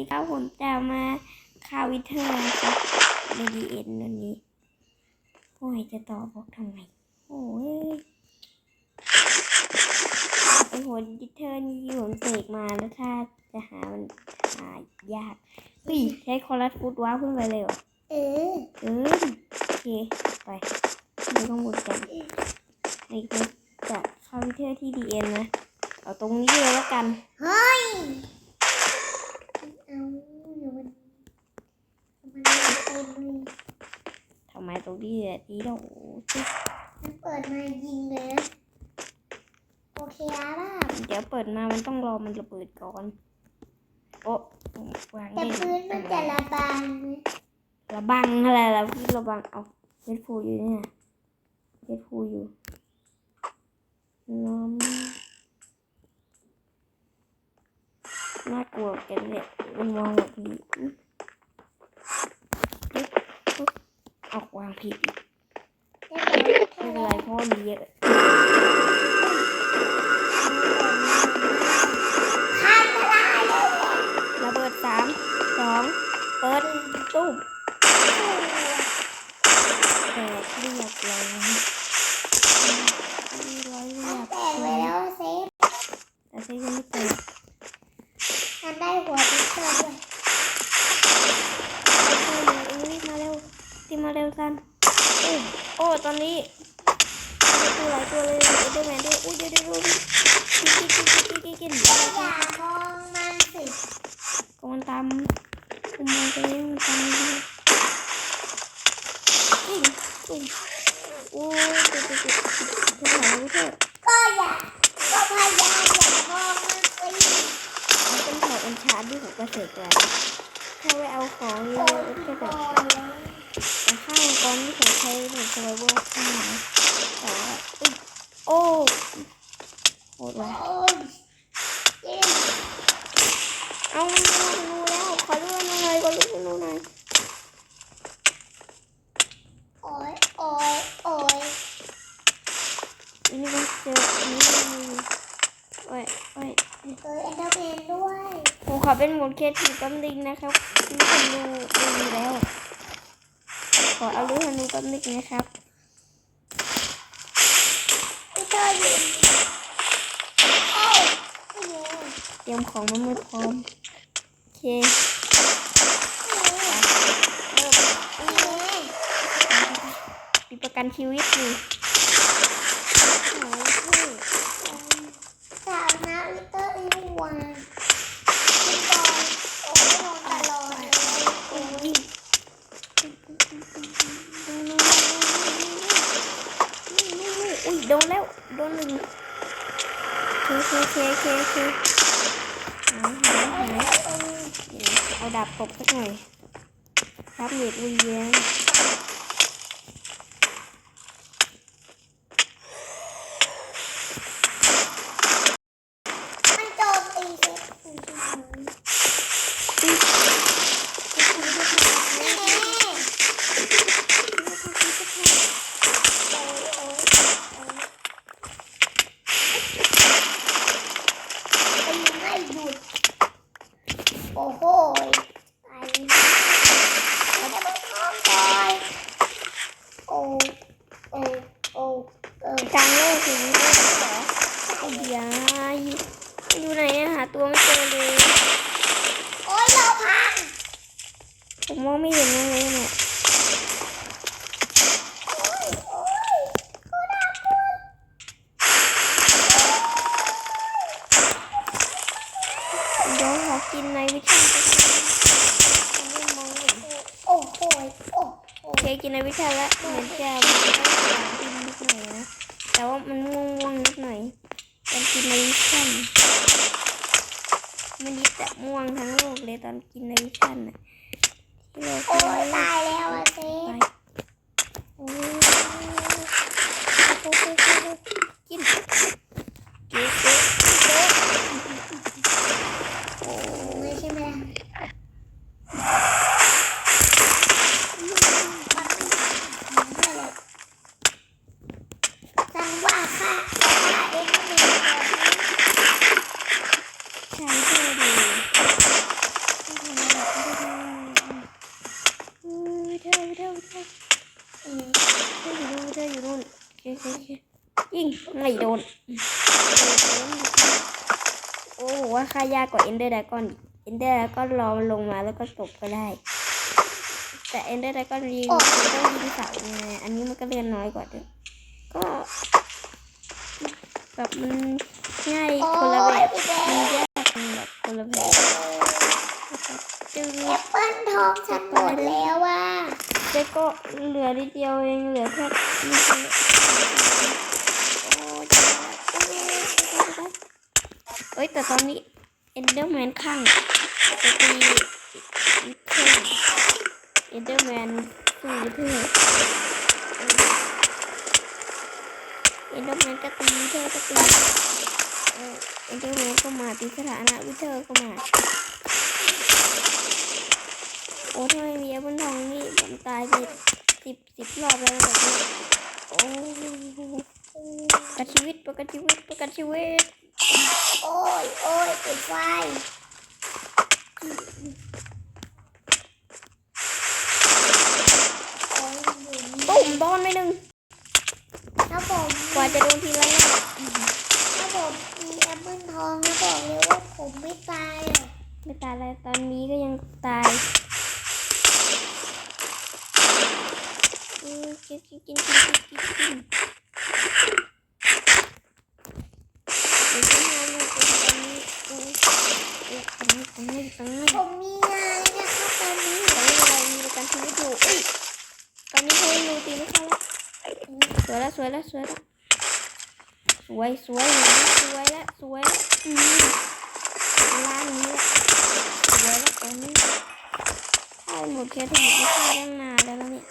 ดีครับผมจะมาคาวิเทอร์นะครับในดีเอ็นวันนี้โอ้ยจะต่อบอกทำไมโอ้ยไอหัวดิเทอร์นี่ผมเสกมาแล้วถ้าจะหามันหายากเฮ้ยใช้คอรัสฟุตว้าวขึ้นไปเลยเหรอเออเออโอเคไปดูข้างบนกันนี่ก็จะเข้าวิเทอร์ที่ดีเอ็นนะเอาตรงนี้เลยแล้วกัน เฮ้ยเอาเดี๋ยวมันมันเต็มเลย ทำ ไมตรงนี้เนี่ยดีแล้วโอ้ยมันเปิดมายิงเลยนะโอเคแล้วล่ะเดี๋ยวเปิดมามันต้องรอมันระเบิดก่อน โอ้วางแต่ได้พื้นมันจะระบายนะระบังอะไรแล้วพี่ระบังเอาเพชรฟูอยู่เนี่ยเพชรฟูอยู่น้ำน่ากลัวกันเลยมันมองแบบนี้อุ๊ยปึ๊บปึ๊บ เอาวางผิดอีกได้บอกว่าเธไม่อเป็นไรเพราะว่ามีเยอะข้ามทลายเลยระเบิดสามสองเปิดตุ้มแตกเรียบร้อยเรียบร้อยเรียบ แตกไปแล้วเซฟ แต่ใช้ยังไม่แตก มันได้หัวติ๊กเกอร์ด้วย เอ้ยมาเร็วตีมาเร็วกันโอ้โอ้ตอนนี้มีตัวหลายตัว เลยเอเดอร์แมนด้วยอุ้ยเดี๋ยวเดี๋ยวเดี๋ยวกินกินกินกินกินกินอย่ามองมันสิก็มันตามคุมมันไปเองมันตามมันไปอุ้ยอุ้ยโอ้ยเดี๋ยวเดี๋ยวเดี๋ยวเท่าไหร่รู้เถอะก็อย่าก็พยายามอย่ามองมันสิมันเป็นแถวเอ็นชาร์ดที่ผมกระเสกเลยถ้าไปเอาของเยโอ้อะยๆก็พจะอแล้วแต่ข้าวก้อนที่ผมใช้ผมสไลเวอร์ข้างหลังแต่ว่าอุ๊ย โอ้โหดว่ะโอ้ยเจ็บเอามันดูดูแล้วขอดูมันหน่อยขอดูมันหน่อยโอ้ยโอ้ยโอ้ยอันนี้มันเจออันนี้มันมีโอ้ยโอ้ยเจอเอ็นเดอร์แมนด้วยผมขอเป็นโหมดเคทีแป๊บนึงนะครับลูกธนูไม่มีแล้วขอเอาลูกธนูแป๊บนึงนะครับ พี่เตอร์ยิงโอ้ยไม่เยอะ เต รียมของมาไม่พร้อม โอเคมีประกันชีวิตอยู่โอ้ยพี่สาวนะพี่เตอร์อีหัวพี่บอลโดนแล้ว โดนหนึ่งเคเคเคเคเคหายหายหายเอา ดาบตบสักหน่อยครับเน็ตวีแย้ง มันโจมตีเซ็ตแม่ตีไม่หยุด โอ้โหตายแล้วจะมาท้องก่อนโอ้โอ้โอ้เออก ลางโลกถึงโลกเหรอไอ้ยายอยู่ไหนอะหาตัวไม่เจอเลย โอ้ยเราพัง ผมมองไม่เห็นเลยเนี่ย โอ้ยโอ้ยโคตรน่ากลัว เดี๋ยวขอกินในวิชั่นสักหน่อยผมไม่มองไม่เห็น โอ้โหโอ้โห โอเคกินในวิชั่นแล้วเหมือนจะมีได้กินนิดหน่อยนะแต่ว่ามันม่วงๆนิดหน่อยตอน กินในวิชั่นมันดิจะม่วงทั้งโลกเลยตอนกินในวิชั่นน่ะที่เราโอ้กินยตายแล้วอะเซไปฟโอ้ยโอ้โหกินเก๊ะเก๊ะเก๊ะโอ้ ไม่ใช่ไหมจังหวะค่ะค่ะเอ็นก็มีก่อน ใช้เท่ดี โอเคยิง ไม่โดน โอ้โหว่าค่ายากกว่าเอนเดอร์ดากอนเอนเดอร์ดากอนรอมันลงมาแล้วก็ตบก็ได้ แต่เอนเดอร์ดากอนยิงมันต้องยิงเสาไงอันนี้มันก็เลือนน้อยกว่าด้วยก็แบบมันง่ายโอ้คนละแบยบพี่แดมันงยากแบบคนละแบบจึงแอปเปิ้ลทองฉันหมดแล้วว่ะเจ๊ก็เหลือนิดเดียวเองเหลือแค่นิดเดียวโอ้ยเจ็บแล้วเอ้ยแต่ตอนนี้เอนเดอร์แมนข้างจะตีเท่เอนเดอร์แมนสู้เท่เอนเดอร์แมนก็ตีเท่ก็ตีเอนเดอร์แมนก็มาตีสถานะวิเทอร์ก็มาโอ้ทำไมมีแอปเปิลทองนี่ผมตายไปสิบสิบรอบแล้วแบบนี้โอ้ประกันชีวิตประกันชีวิตประกันชีวิต โอ้ยโอ้ยปิดไฟโอ้ยหมุนตุ่มโดนไปหนึ่งถ้าผมกว่าจะโดนทีละรอบถ้าผมมีแอปเปิ้ลทองนะบอกเลยว่าผมไม่ตายหรอกไม่ตายเลยตอนนี้ก็ยังตายเออกินกินกินกินกินกินกินเดี๋ยวจะมาเลยตอนนี้เออเอ อตรงนี้ตรงนี้ตรงนี้ผมมีงานนะครับตอนนี้ตอนนี้เรามีประกันชีวิตอยู่เอ้ยตอนนี้เขารูตีไม่เข้าแล้วสวยแล้วสวยแล้วสวยแล้วสวยสวยแล้วสวยแล้วสวยแล้วอืมล่านนี้สวยแล้วตอนนี้ถ้าหมดเคสถึงจะฆ่าตั้นานแล้วนะเนี่ย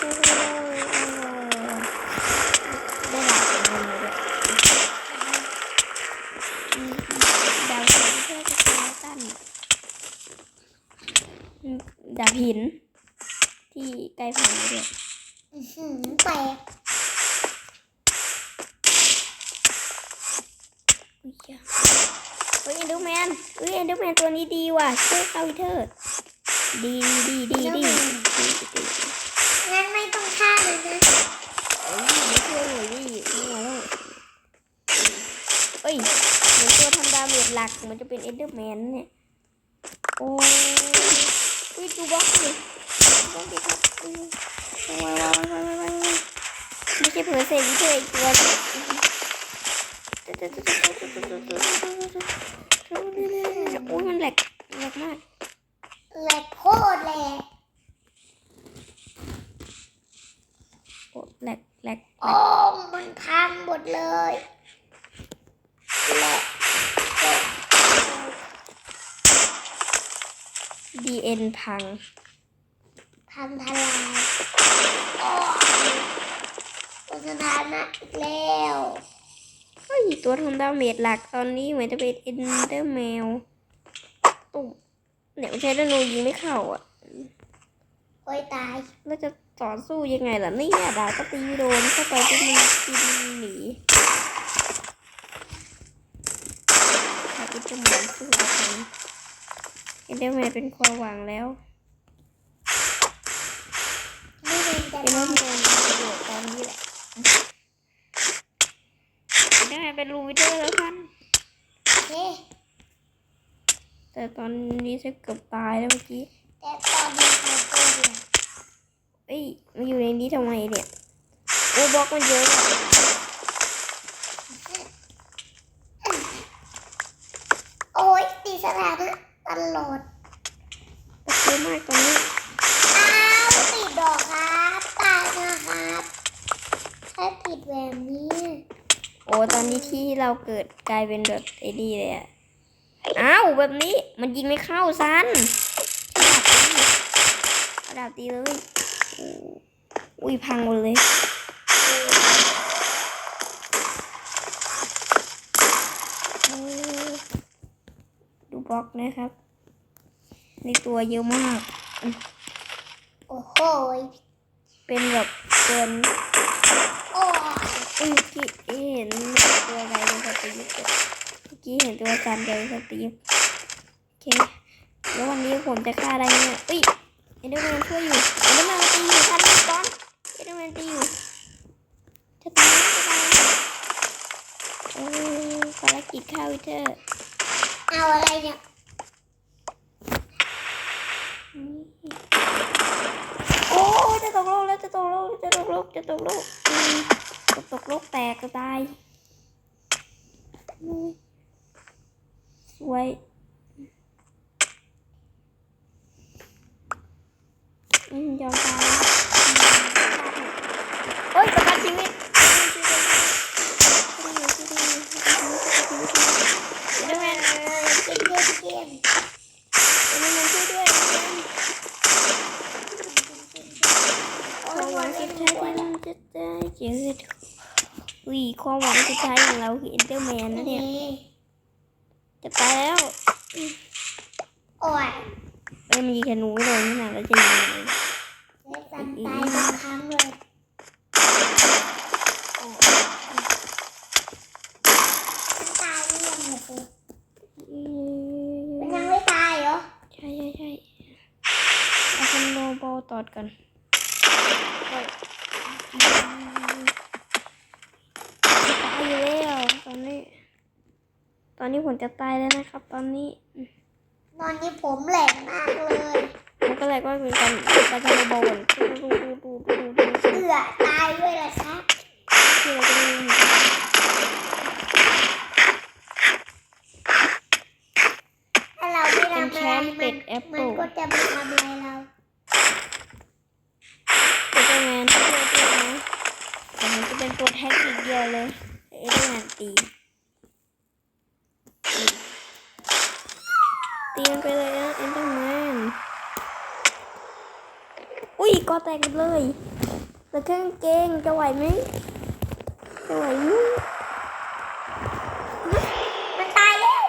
โอ้โหได้ดาบของมันเลยด้วยอืมดาวของเพื่อจะเป็นตัน อืมดาบหิน ที่ใกล้พังเลย อื้อหือแตก อุ้ยจ้ะเฮ้ยเอนเดอร์แมนเฮ้ยเอนเดอร์แมนตัวนี้ดีว่ะช่วย เข้าเธอะดีดีดีดีดีดีดีงั้นไม่ต้องฆ่าเลยนะเอ้ยไม่ช่วยหน่อยดิไม่ไหวแล้วเอ้ยเหมือนตัวทำดาเมจหลักมันจะเป็นเอนเดอร์แมนเนี่ยโอ้ยอุ้ยดูบล็อกดิบล็อกดิครับอุ้ยว้าวว้าวว้าวว้าวว้าวไม่ใช่เผื่อเศษวิเทอร์อีกตัวนึงโอ้ยมันแหลก แหลกมากแหลกโคตรแหลกโอ้แหลกแหลกโอ้มันพังหมดเลยแหลกแหลกดีเอ็นพัง พังทลายโอ้ยโฆษณานะอีกแล้วเฮ้ยตัวทำดาเมจหลักตอนนี้เหมือนจะเป็นเอนเดอร์แมว ตุ่มเนี่ยใช้ธนูยิงไม่เข้าอะโอ้ยตาย แล้วจะต่อสู้ยังไงล่ะเนี่ยดาบก็ตีไม่โดนเข้าไปปุ๊บมันกินหนีถ้าอินเดอร์แมนสู้กับมันเอนเดอร์แมนเป็นความหวังแล้วไม่เป็นแต่เอนเดอร์แมนมีประโยชน์ตอนนี้แหละเอนเดอร์แมนเป็นลูวิเดอร์แล้วท่านเอ๊ะ แต่ตอนนี้จะเกือบตายแล้วเมื่อกี้แต่ตอนนี้ใครโกงเนี่ยเอ้ยมาอยู่ในนี้ทำไมเนี่ยโอ้บล็อกมันเยอะอะโอ้ยตีสถานะตลอดบล็อกเยอะมากตรงนี้อ้าวติดดอกครับตายนะครับถ้าติดแบบนี้ โอ้ตอนนี้ที่เราเกิดกลายเป็นแบบไอ้นี่เลยอะ อ้าวแบบนี้มันยิงไม่เข้าซันเอาดาบตีเลยโอ้อุ้ยพังหมดเลยโอ้ดูบล็อกนะครับในตัวเยอะมาก โอ้โหยเป็นแบบเกินโอ้ยอุ้ยเมื่อกี้เห็นตัวอะไรในสตีฟอะเมื่อ กี้เห็นตัวซันในสตีฟโอเค แล้ววันนี้ผมจะฆ่าได้เนี่ยอุ้ยเอ็นเดอร์แมนช่วยอยู่เอ็นเดอร์แมนตีอยู่ทันไหมบอลเอ็นเดอร์แมนตีอยู่จะตายจะตายโอ้ภารกิจฆ่าวิเทอร์เอาอะไรเนี่ยโอ้ยจะตกโลกแล้วจะตกโลกจะตกโลกจะตกโลกอืมตกตกโลกแตกก็ตายอืมสวยอืมยอมตายโอ้ยประกันชีวิตช่วยด้ วยช่วยด้วยช่วยด้วยช่วยด้ จะได้เจออุ้ยความหวังสุดท้ายของเราคือเอ็นเดอร์แมนนะเนี่ยจะไปแล้วโอ้ยเอ้ยมันยิงธนูไม่โดนนี่นะเราจะยิงยังไงเล่นสันตายทุกครั้งเลยมันตายหรือยังเนี่ยสิมันยังไม่ตายเหรอ ใช่ใช่ใช่เอาคอนโดบอลตอดกันโอ้ยจะตายอยู่แล้วตอนนี้ ตอนนี้ผมจะตายแล้วนะครับ ตอนนี้ ตอนนี้ผมแหลกมากเลยมันก็เลยก็เป็นการการทำบอลดูดูดูดูดูดูเอือตายด้วยเหรอครับที่เราจะได้ยินถ้าเราไม่เป็นทำแชอะไรมป์เป็ดแอปมัเปินลก็จะไม่ทำอะไรเราเอเดอร์แมนช่วยด้วยนะแต่มันจะเป็นตัวแท็กอีกเดียวเลยเอเดอร์แมนตี ตีมันไปเลยนะเอ็นเดอร์แมนอุ้ยกอแตกเลยแล้วเค่องเกงจะไหวไหมจะไหวไหม มันตายแล้ว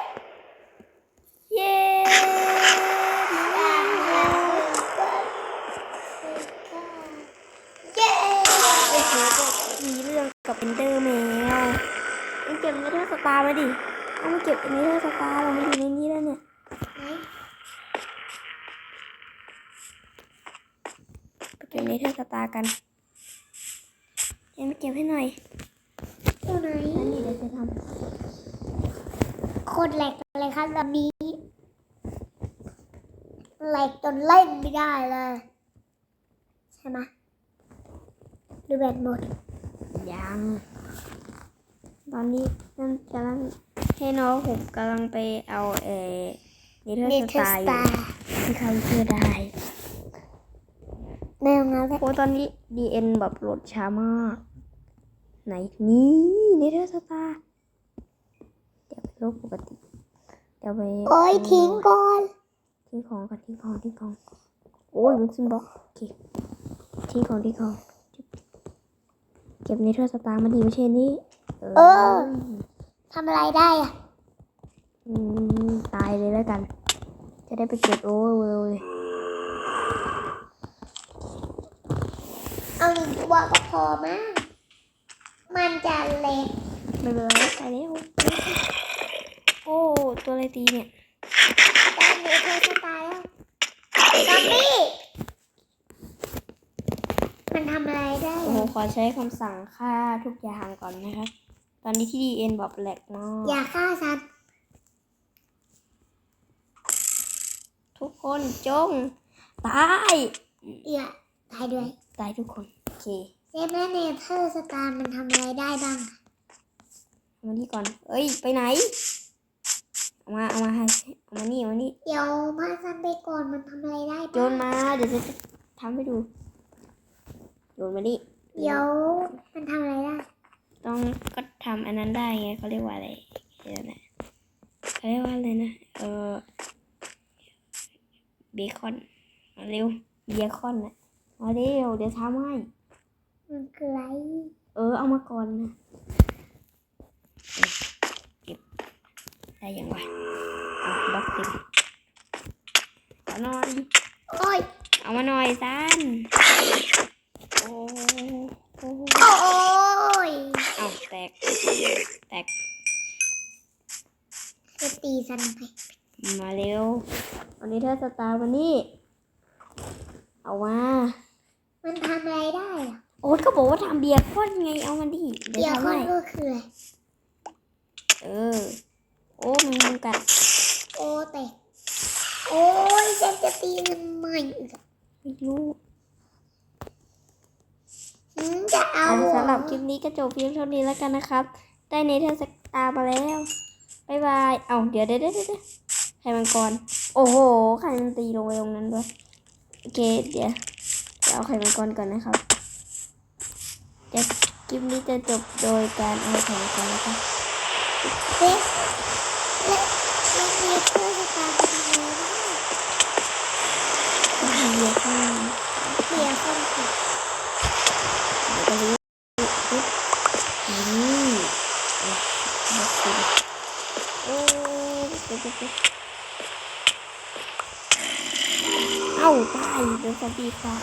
เย้ เย้ โอ้โหก็มีเรื่องกับเอนเดอร์แมนมันเก็บเนเธอร์สตาร์มาดิเอามาเก็บเนเธอร์สตาร์เรามาอยู่ในนี้แล้วเนี่ย ไป เก็บเนเธอร์สตาร์กันเอ็มไปเก็บให้หน่อยตัวไหนอันนี้เดี๋ยวจะทโคตรแหลกเลยครับแบบนี้แหลกจนเล่นไม่ได้เลย ใช่ไหมหรือแบตหมดำยัง ตอนนี้นั่นกำลังให้น้องผมกำลังไปเอาเอเนเธอร์เนสเธอตาร์ร์สอยู่ตาร์ที่เขาเชื่อได้ แม่งแล้วโอ้ตอนนี้ดีเอ็นแบบโหลดช้ามาก ไหนนี่เนเธอร์สตาร์เดี๋ยวไปลบปกติ เดี๋ยวไปโอ้ยทิ้งก่อนทิ้งของก่อนทิ้งของทิ้งของ โอ้ยมันซึมบล็อกโอเคทิ้งของทิ้งของเก็บเนเธอร์สตาร์มาดีไม่ใช่นี่เออทำอะไรได้อะอืมตายเลยแล้วกัน จะได้ไปเก็บโอ้ยเวลเลย เอา หนึ่งตัวก็พอมั้งมันจะเล็กไม่เป็นไรตายแล้วโอ้ตัวอะไรตีเนี่ยแต่เนเธอร์สตาร์แล้วซอมบี้มันทำอะไรได้โอ้โหอะขอใช้คำสั่งฆ่าทุกอย่างก่อนนะครับ ตอนนี้ที่ดีเอ็นบอกแหลกมากอย่าฆ่าฉันทุกคนจงตายอย่าตายด้วย ตายทุกคนโอ เคเซฟและเนเธอร์สตาร์มันทำอะไรได้บ้างเอามานี่ก่อน เอ้ย ไปไหน เอามา เอามาให้เอามานี่เอามานี่เดี๋ยวมาซันไปก่อนมันทำอะไรได้โยบ้างนมา เดี๋ยวจะทำให้ดู โยนมานี่เดี๋ยวมันทำอะไรได้ ต้องก็ทำอันนั้นได้ไงเขาเรียกว่าอะไรเดี๋ยวนะเขาเรียกว่าอะไรนะ เออเบคอนเอาเร็ว เบคอนนะเอาเร็ว เดี๋ยวทำให้ มันคืออะไร เออ เอามาก่อนนะเออเก็บได้ยังวะอะบล็อกเต็มเอาหน่อยโอ้ย เอามาหน่อยซันโอ้โหโอ้ยเอาแตก แตกจะตีซันไป มาเร็ว วันนี้เธอสตาร์วันนี้ เอาว่า มันทำอะไรได้อะ โอ๊ตก็บอกว่าทำ เบียร์ข้นไงเอามาดิเดี๋เดี๋ยยววทำก่อให้นก็คืออะไรเออ โอ้มันมุงกัด โอ้แต่โอ้ยเจนจะตีมันใหม่อีกอะไม่รู้หืมจะเอาเอาเหรอสำหรับคลิปนี้ก็จบเพียงเท่านี้แล้วกันนะครับ ได้ในเทศกาลมาแล้วบ๊ายบาย เอาเดี๋ยวเดี๋ยวเดี๋ยวเดี๋ยวไข่มังกร โอ้โหไข่มันตีลงไปตรงนั้นด้วย โอเค เดี๋ยว จะเอาไข่มังกรก่อนนะครับ เดี๋ยวคลิปนี้จะจบโดยการเอาไข่มังกรนะครับเด็กและมันมีเพื่อนสตาร์ทำอะไรได้เบียร์ข้างในเสียคนผิดเดี๋ยวก็รู้ปุ๊บนี่อะบอกสิโอ้ปุ๊บปุ๊บปุ๊บเอ้าตายโดนซอมบี้ค่ะ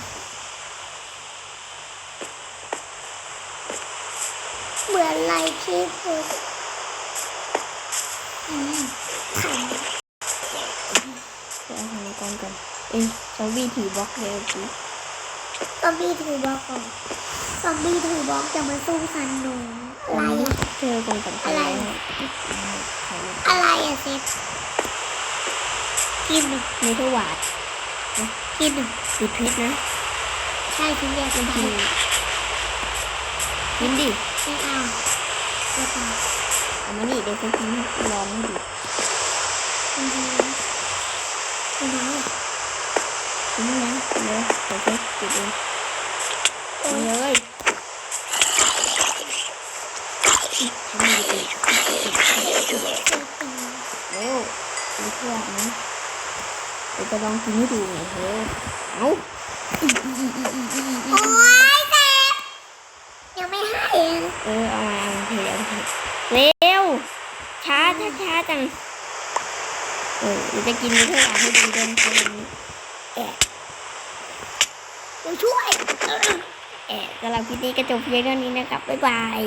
เหมือนไรที่พูดอืมขเดี๋ยวเอาไข่มังกรก่อนเอ้ยซอมบี้ถือบล็อกเลยสิำซอมบี้ถือบล็อกก่อนซอมบี้ถือบล็อกจะมาสู้ซันโนอะไรอะเจอคนสำคัญอะไรแล้วไข่มังกรอะไรอะเซฟกินหนึ่งเมทัลวาดกินหนึ่งติดเพชรนะ ใช่ฉันอยากกิกินนกินกินดิ ไม่เอาจะตายเอามานี่เดี๋ยวจะกินให้ลองให้ดูอืมอืมกินนี่นะกินเลยเดี๋ยวเพชรกินเองโอ้กินยเลยทำดีดีโอ้ดีพื่อนนะเดี๋ยวจะลองกินให้ดูหน่อยเฮ้ยเอ้าอีอีอีอีอีอีอีโอ้ย เออเอามาเอามาเทเอามาเทเร็วช้าช้าช้าจังเออเดี๋ยวจะกินเมทัลวาดให้ดูเดินคนนี้เดี๋ยวช่วยแอบสำหรับคลิปนี้ก็จบเพียงเท่านี้นะครับบ๊ายบาย